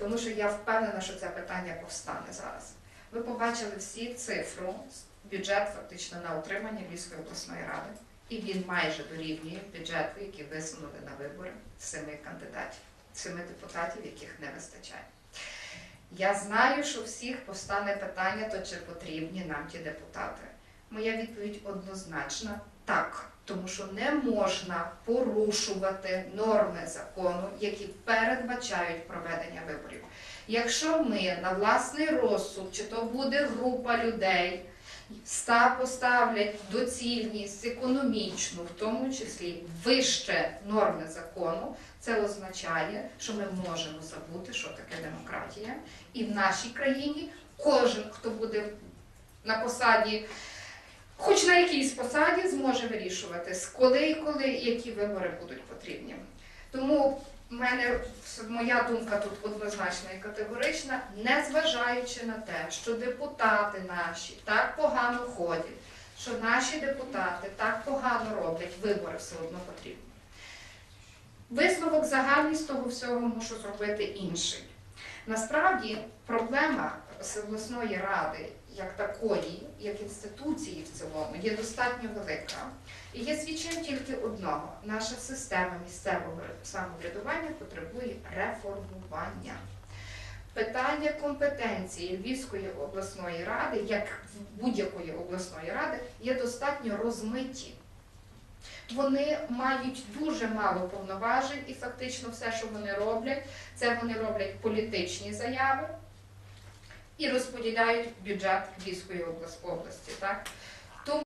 Тому що я впевнена, що це питання повстане зараз. Ви побачили всі цифру, бюджет фактично на утримання Львівської обласної ради. І він майже дорівнює бюджету, який висунули на вибори семи кандидатів, семи депутатів, яких не вистачає. Я знаю, що всіх постане питання, то чи потрібні нам ті депутати. Моя відповідь однозначна так, тому що не можна порушувати норми закону, які передбачають проведення виборів. Якщо ми на власний розсуд, чи то буде група людей, ста поставлять доцільність економічну, в тому числі вище норми закону, це означає, що ми можемо забути, що таке демократія. І в нашій країні кожен, хто буде на посаді, хоч на якійсь посаді, зможе вирішувати, коли і коли які вибори будуть потрібні. Тому мене моя думка тут однозначна і категорична, незважаючи на те, що депутати наші так погано ходять, що наші депутати так погано роблять, вибори все одно потрібні. Висновок загальний з того всього мушу зробити інший. Насправді проблема з обласної ради як такої, як інституції в цілому, є достатньо велика. І є свідченням тільки одного: наша система місцевого самоврядування потребує реформування. Питання компетенції Львівської обласної ради, як будь-якої обласної ради, є достатньо розмиті. Вони мають дуже мало повноважень, і фактично все, що вони роблять, це вони роблять політичні заяви і розподіляють бюджет Львівської облас- області. Так?